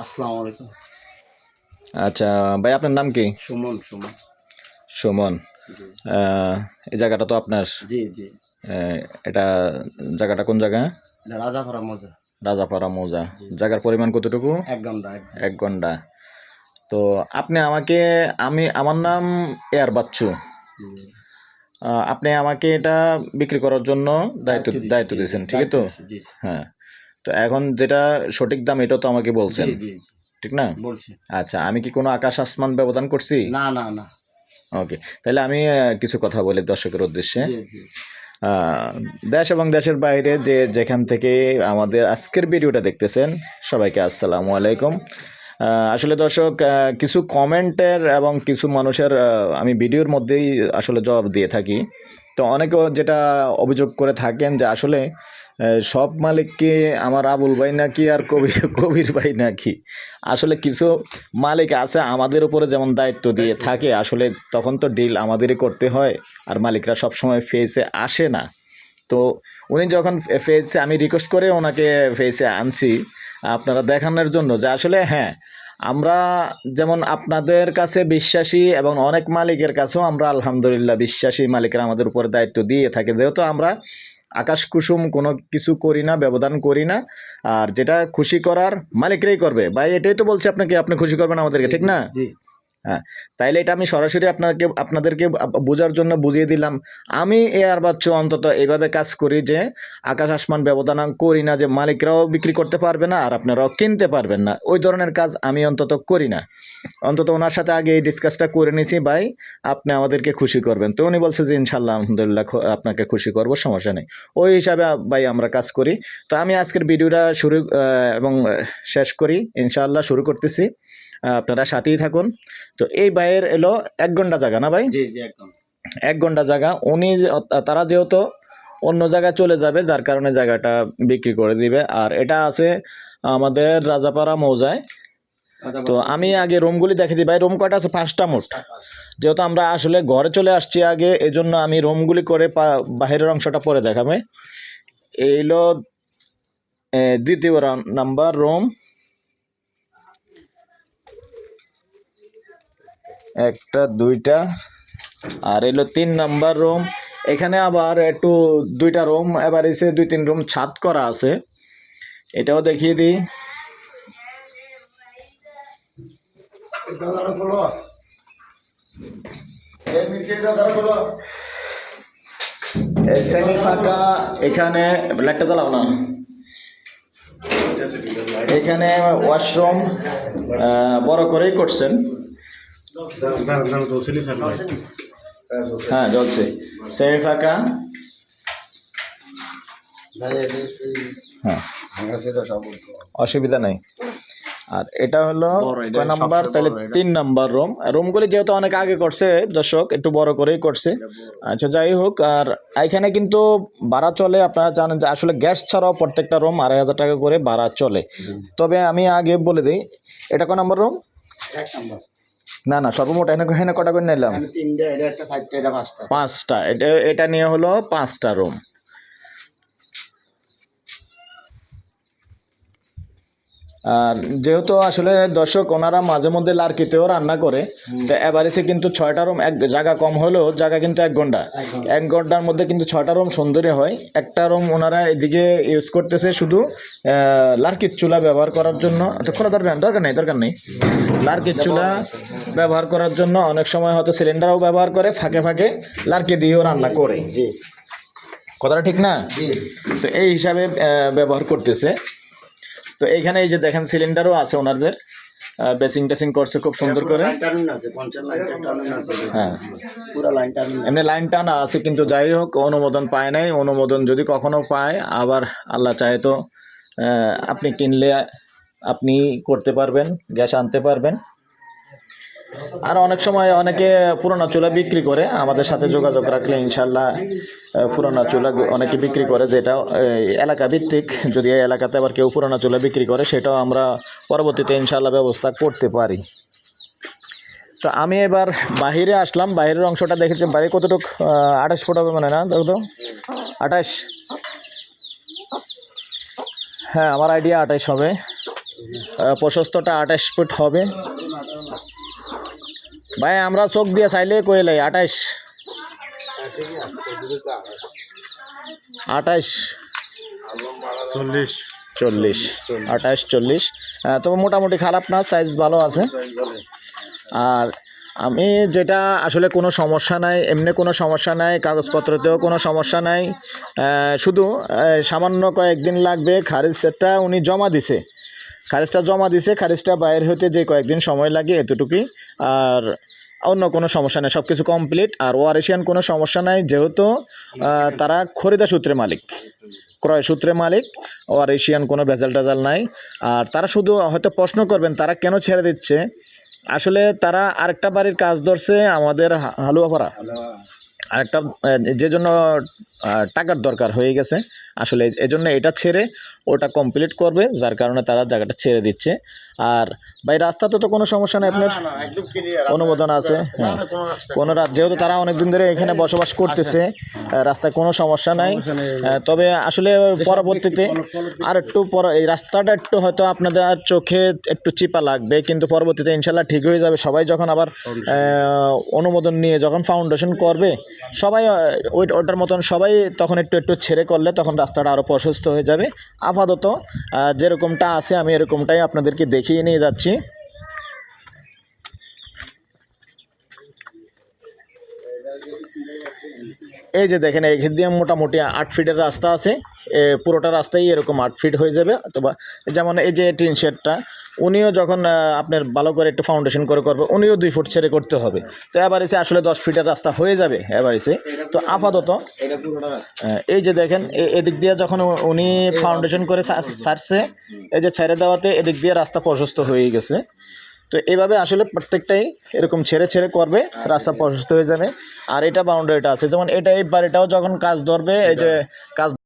আসসালামু আলাইকুম। আচ্ছা ভাই আপনার নাম কি? সুমন সুমন। সুমন। এই জায়গাটা তো আপনার? জি জি। এটা জায়গাটা কোন জায়গা? রাজাপাড়া মজা। রাজাপাড়া মৌজা। জায়গার পরিমাণ কতটুকু? এক ঘণ্টা এক ঘণ্টা। তো আপনি আমাকে আমি আমার নাম এয়ার বাচ্চু। আপনি আমাকে এটা বিক্রি করার জন্য দায়িত্ব দায়িত্ব দিয়েছেন ঠিক তো? জি। হ্যাঁ। তো এখন যেটা সঠিক দাম এটা তো আমাকে বলছেন। জি জি জি, ঠিক না? বলছি। আচ্ছা আমি কি কোনো আকাশ আসমান ব্যবধান করছি? না না না। ওকে তাহলে আমি আহ, কিছু কথা বলি দর্শকের উদ্দেশ্যে। জি জি। আহ, দেশ এবং দেশের বাইরে যে যেখান থেকে আমাদের আজকের ভিডিওটা দেখতেছেন সবাইকে আসসালামু আলাইকুম। আহ, আসলে দর্শক আহ, কিছু কমেন্টের এবং কিছু মানুষের আহ, আমি ভিডিওর মধ্যেই আসলে জবাব দিয়ে থাকি। তো অনেকেও যেটা অভিযোগ করে থাকেন যে আসলে সব মালিককে আমার আবুল ভাই নাকি আর কবির কবির ভাই নাকি? আসলে কিছু মালিক আছে আমাদের উপরে যেমন দায়িত্ব দিয়ে থাকে, আসলে তখন তো ডিল আমাদেরই করতে হয়, আর মালিকরা সব সময় ফেসে আসে না। তো উনি যখন ফেসে আমি রিকোয়েস্ট করে ওনাকে ফেসে আনছি, আপনারা দেখানোর জন্য যে আসলে হ্যাঁ আমরা যেমন আপনাদের কাছে বিশ্বাসী এবং অনেক মালিকের কাছেও আমরা আলহামদুলিল্লাহ বিশ্বাসী মালিকরা আমাদের উপরে দায়িত্ব দিয়ে থাকে, যেহেতু আমরা আকাশ কুসুম কোনো কিছু করি না, ব্যবধান করি না। আর যেটা খুশি করার মালিকরাই করবে। ভাই, এটাই তো বলছি আপনাকে, আপনি খুশি করবেন আমাদেরকে, ঠিক না? জি তাইলে এটা আমি সরাসরি আপনাকে, আপনাদেরকে বোঝার জন্য বুঝিয়ে দিলাম। আমি এয়ার বাচ্চু অন্তত এইভাবে কাজ করি যে, আকাশ আসমান ব্যবধান করি না যে, মালিকরাও বিক্রি করতে পারবে না আর আপনারাও কিনতে পারবেন না। ওই ধরনের কাজ আমি অন্তত করি না। অন্তত ওনার সাথে আগে এই ডিসকাসটা করে নিছি, ভাই, আপনি আমাদেরকে খুশি করবেন। তো উনি বলছে যে, ইনশাল্লাহ, আলহামদুলিল্লাহ আপনাকে খুশি করব, সমস্যা নেই। ওই হিসাবে ভাই, আমরা কাজ করি। তো আমি আজকের ভিডিওটা শুরু এবং শেষ করি, ইনশাল্লাহ, শুরু করতেছি। আপনারা সাথেই থাকুন। তো এই ভাইয়ের এলো এক ঘণ্টা জায়গা না ভাই? জি জি এক ঘণ্টা জায়গা। উনি তারা যেহেতু অন্য জায়গায় চলে যাবে যার কারণে জায়গাটা বিক্রি করে দিবে। আর এটা আছে আমাদের রাজাপাড়া মৌজায়। তো আমি আগে রুমগুলি দেখে দিই। ভাই রুম কয়টা আছে? পাঁচটা মোট। যেহেতু আমরা আসলে ঘরে চলে আসছি আগে এই জন্য আমি রুমগুলি করে পা- বাহিরের অংশটা পরে দেখাবে। এইলো দ্বিতীয় নাম্বার রুম। একটা, দুইটা, আর এলো তিন নাম্বার রুম এখানে আবার একটু দুইটা রুম এবার এসে দুই, তিন রুম ছাদ করা আছে। এটাও দেখিয়ে দিই। সেমি ফাঁকা, এখানে লাইটটা জ্বালাও না। এখানে ওয়াশরুম বড় করেই করছেন। হ্যাঁ জ্বলছে। সেমি ফাঁকা হ্যাঁ। অসুবিধা নাই। আর এটা হলো কয় নাম্বার? তাহলে তিন নাম্বার রুম। রুমগুলি যেহেতু অনেক আগে করছে দর্শক একটু বড় করেই করছে। আচ্ছা যাই হোক আর এখানে কিন্তু ভাড়া চলে। আপনারা জানেন যে আসলে গ্যাস ছাড়াও প্রত্যেকটা রুম আড়াই হাজার টাকা করে ভাড়া চলে। তবে আমি আগে বলে দিই এটা কয় নাম্বার রুম? এক নম্বর। না না সর্বমোট এখানে কটা করে নিলাম? তিনটা এটা একটা চারটা এটা পাঁচটা। পাঁচটা এটা এটা নিয়ে হলো পাঁচটা রুম আর যেহেতু আসলে দর্শক ওনারা মাঝে মধ্যে লার্কিতেও রান্না করে তো এভারেজে কিন্তু ছয়টা রুম এক জায়গা কম হলেও জায়গা কিন্তু এক ঘণ্টা। এক ঘণ্টার মধ্যে কিন্তু ছয়টা রুম সুন্দরী হয়। একটা রুম ওনারা এদিকে ইউজ করতেছে শুধু লার্কির চুলা ব্যবহার করার জন্য। খোলা দরকার দরকার নেই দরকার নেই। লার্কির চুলা ব্যবহার করার জন্য অনেক সময় হয়তো সিলিন্ডারও ব্যবহার করে ফাঁকে ফাঁকে লার্কি দিয়েও রান্না করে। জি। কথাটা ঠিক না? তো এই হিসাবে ব্যবহার করতেছে। তো এইখানে এই যে দেখেন সিলিন্ডারও আছে ওনারদের বেসিং টেসিং করছে খুব সুন্দর করে। হ্যাঁ। এমনি লাইন টান আছে কিন্তু যাই হোক অনুমোদন পায় নাই। অনুমোদন যদি কখনো পায় আবার আল্লাহ চাহে তো আপনি কিনলে আপনি করতে পারবেন গ্যাস আনতে পারবেন। আর অনেক সময় অনেকে পুরোনো চুলা বিক্রি করে, আমাদের সাথে যোগাযোগ রাখলে ইনশাল্লাহ পুরোনো চুলা অনেকে বিক্রি করে যেটা এলাকা ভিত্তিক। যদি এই এলাকাতে আবার কেউ পুরোনো চুলা বিক্রি করে, সেটাও আমরা পরবর্তীতে ইনশাল্লাহ ব্যবস্থা করতে পারি। তো আমি এবার বাহিরে আসলাম বাইরের অংশটা দেখেছি বাইরে কতটুক আঠাশ ফুট হবে মানে না, দেখো তো? আঠাশ? হ্যাঁ আমার আইডিয়া আঠাশ হবে। প্রশস্তটা আঠাশ ফুট হবে। ভাই আমরা চোখ দিয়ে চাইলে কইলে আঠাশ আঠাশ চল্লিশ। চল্লিশ। আঠাশ চল্লিশ। তবে মোটামুটি খারাপ না সাইজ ভালো আছে। আর আমি যেটা আসলে কোনো সমস্যা নাই এমনি কোনো সমস্যা নাই কাগজপত্রতেও কোনো সমস্যা নাই। শুধু সামান্য কয়েকদিন লাগবে খারিজ সেটটা উনি জমা দিছে। খারিজটা জমা দিছে, খারিজটা বাইরে হতে যে কয়েকদিন সময় লাগে এতটুকুই। আর অন্য কোনো সমস্যা নেই সব কিছু কমপ্লিট আর ওয়ারেশিয়ান কোনো সমস্যা নাই, যেহেতু তারা খরিদা সূত্রে মালিক, ক্রয় সূত্রে মালিক ওর এশিয়ান কোনো ভেজাল টাজাল নাই। আর তারা শুধু হয়তো প্রশ্ন করবেন, তারা কেন ছেড়ে দিচ্ছে? আসলে তারা আরেকটা বাড়ির কাজ ধরছে আমাদের হা- হালুয়াপাড়া আরেকটা যে জন্য টাকার দরকার হয়ে গেছে। আসলে এজন্য এটা ছেড়ে ওটা কমপ্লিট করবে যার কারণে তারা জায়গাটা ছেড়ে দিচ্ছে। আর ভাই রাস্তাতে তো কোনো সমস্যা নেই আপনার? অনুমোদন আছে? হ্যাঁ কোনো রাত যেহেতু তারা অনেকদিন ধরে এখানে বসবাস করতেছে রাস্তায় কোনো সমস্যা নাই। তবে আসলে পরবর্তীতে আর একটু এই রাস্তাটা একটু হয়তো আপনাদের চোখে একটু চিপা লাগবে কিন্তু পরবর্তীতে ইনশাল্লাহ ঠিক হয়ে যাবে। সবাই যখন আবার অনুমোদন নিয়ে যখন ফাউন্ডেশন করবে সবাই ওই ওটার মতন সবাই তখন একটু একটু ছেড়ে করলে তখন রাস্তাটা আরও প্রশস্ত হয়ে যাবে। আপাতত যেরকমটা আছে আমি এরকমটাই আপনাদেরকে দেখিয়ে নিয়ে যাচ্ছি। এই যে দেখেন এখান দিয়ে মোটামুটি আট ফিটের রাস্তা আছে। পুরোটা রাস্তাই এরকম আট ফিট হয়ে যাবে। অথবা যেমন এই যে টিন শেডটা উনিও যখন আপনার ভালো করে একটু ফাউন্ডেশন করে করবে উনিও দুই ফুট ছেড়ে করতে হবে। তো এবার এসে আসলে দশ ফিটের রাস্তা হয়ে যাবে এবার এসে তো আপাতত এই যে দেখেন এদিক দিয়ে যখন উনি ফাউন্ডেশন করে সারছে এই যে ছেড়ে দেওয়াতে এদিক দিয়ে রাস্তা প্রশস্ত হয়ে গেছে। তো এইভাবে আসলে প্রত্যেকটাই এরকম ছেড়ে ছেড়ে করবে রাস্তা প্রশস্ত হয়ে যাবে। আর এটা বাউন্ডারিটা আছে। যেমন এটা এই বাড়িটাও যখন কাজ ধরবে এই যে কাজ